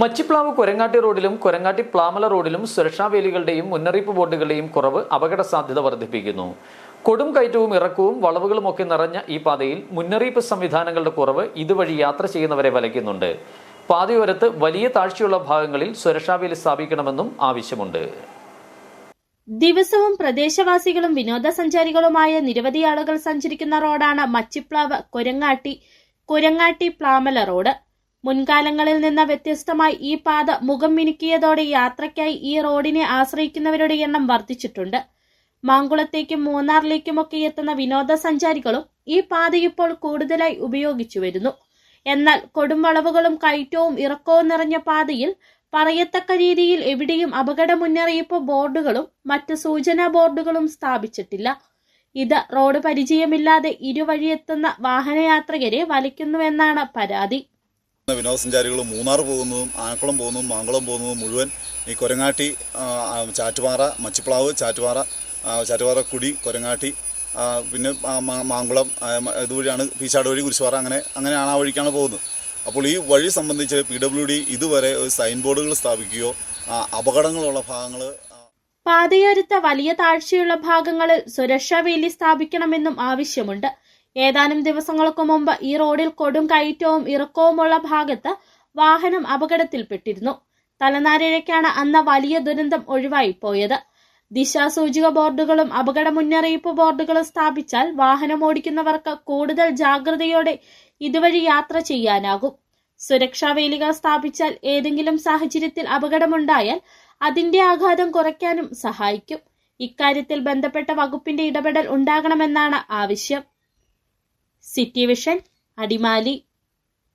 മച്ചിപ്ലാവ് കൊരങ്ങാട്ടി റോഡിലും കൊരങ്ങാട്ടി പ്ലാമല റോഡിലും സുരക്ഷാ വേലികളുടെയും മുന്നറിയിപ്പ് ബോർഡുകളുടെയും കുറവ് അപകട സാധ്യത വർദ്ധിപ്പിക്കുന്നു. കൊടും കയറ്റവും ഇറക്കവും വളവുകളുമൊക്കെ നിറഞ്ഞ ഈ പാതയിൽ മുന്നറിയിപ്പ് സംവിധാനങ്ങളുടെ കുറവ് ഇതുവഴി യാത്ര ചെയ്യുന്നവരെ വലയ്ക്കുന്നുണ്ട്. പാതയോരത്ത് വലിയ താഴ്ചയുള്ള ഭാഗങ്ങളിൽ സുരക്ഷാ വേലി സ്ഥാപിക്കണമെന്നും ആവശ്യമുണ്ട്. ദിവസവും പ്രദേശവാസികളും വിനോദസഞ്ചാരികളുമായ നിരവധി ആളുകൾ സഞ്ചരിക്കുന്ന റോഡാണ് മച്ചിപ്ലാവ് കൊരങ്ങാട്ടി കൊരങ്ങാട്ടി പ്ലാമല റോഡ്. മുൻകാലങ്ങളിൽ നിന്ന് വ്യത്യസ്തമായി ഈ പാത മുഖം മിനുക്കിയതോടെ യാത്രയ്ക്കായി ഈ റോഡിനെ ആശ്രയിക്കുന്നവരുടെ എണ്ണം വർദ്ധിച്ചിട്ടുണ്ട്. മാങ്കുളത്തേക്കും മൂന്നാറിലേക്കുമൊക്കെ എത്തുന്ന വിനോദസഞ്ചാരികളും ഈ പാത ഇപ്പോൾ കൂടുതലായി ഉപയോഗിച്ചു വരുന്നു. എന്നാൽ കൊടുംവളവുകളും കയറ്റവും ഇറക്കവും നിറഞ്ഞ പാതയിൽ പറയത്തക്ക രീതിയിൽ എവിടെയും അപകട മുന്നറിയിപ്പ് ബോർഡുകളും മറ്റ് സൂചനാ ബോർഡുകളും സ്ഥാപിച്ചിട്ടില്ല. ഇത് റോഡ് പരിചയമില്ലാതെ ഇരുവഴിയെത്തുന്ന വാഹനയാത്രികരെ വലിക്കുന്നുവെന്നാണ് പരാതി. വിനോദസഞ്ചാരികൾ മൂന്നാർ പോകുന്നതും ആനക്കുളം പോകുന്നതും മാങ്കുളം പോകുന്നതും മുഴുവൻ ഈ കൊരങ്ങാട്ടി ചാറ്റുപാറ മച്ചിപ്ലാവ് ചാറ്റുപാറ ചാറ്റുപാറ കുടി കൊരങ്ങാട്ടി പിന്നെ മാങ്കുളം ഇതുവഴിയാണ് പീച്ചാട് വഴി കുരിശുപാറ അങ്ങനെ അങ്ങനെയാണ് ആ വഴിക്കാണ് പോകുന്നത്. അപ്പോൾ ഈ വഴി സംബന്ധിച്ച് പി ഡബ്ല്യു ഡി ഇതുവരെ സൈൻ ബോർഡുകൾ സ്ഥാപിക്കുകയോ അപകടങ്ങളുള്ള ഭാഗങ്ങൾ പാതയോരത്ത് വലിയ താഴ്ചയുള്ള ഭാഗങ്ങളിൽ സുരക്ഷാ വേലി സ്ഥാപിക്കണമെന്നും ആവശ്യമുണ്ട്. ഏതാനും ദിവസങ്ങൾക്ക് മുമ്പ് ഈ റോഡിൽ കൊടും കയറ്റവും ഇറക്കവുമുള്ള ഭാഗത്ത് വാഹനം അപകടത്തിൽപ്പെട്ടിരുന്നു. തലനാരിഴയ്ക്കാണ് അന്ന് വലിയ ദുരന്തം ഒഴിവായിപ്പോയത് ദിശാസൂചിക ബോർഡുകളും അപകട മുന്നറിയിപ്പ് ബോർഡുകളും സ്ഥാപിച്ചാൽ വാഹനം ഓടിക്കുന്നവർക്ക് കൂടുതൽ ജാഗ്രതയോടെ ഇതുവഴി യാത്ര ചെയ്യാനാകും. സുരക്ഷാ വേലികൾ സ്ഥാപിച്ചാൽ ഏതെങ്കിലും സാഹചര്യത്തിൽ അപകടമുണ്ടായാൽ അതിന്റെ ആഘാതം കുറയ്ക്കാനും സഹായിക്കും. ഇക്കാര്യത്തിൽ ബന്ധപ്പെട്ട വകുപ്പിന്റെ ഇടപെടൽ ഉണ്ടാകണമെന്നാണ് ആവശ്യം. City vision Adimali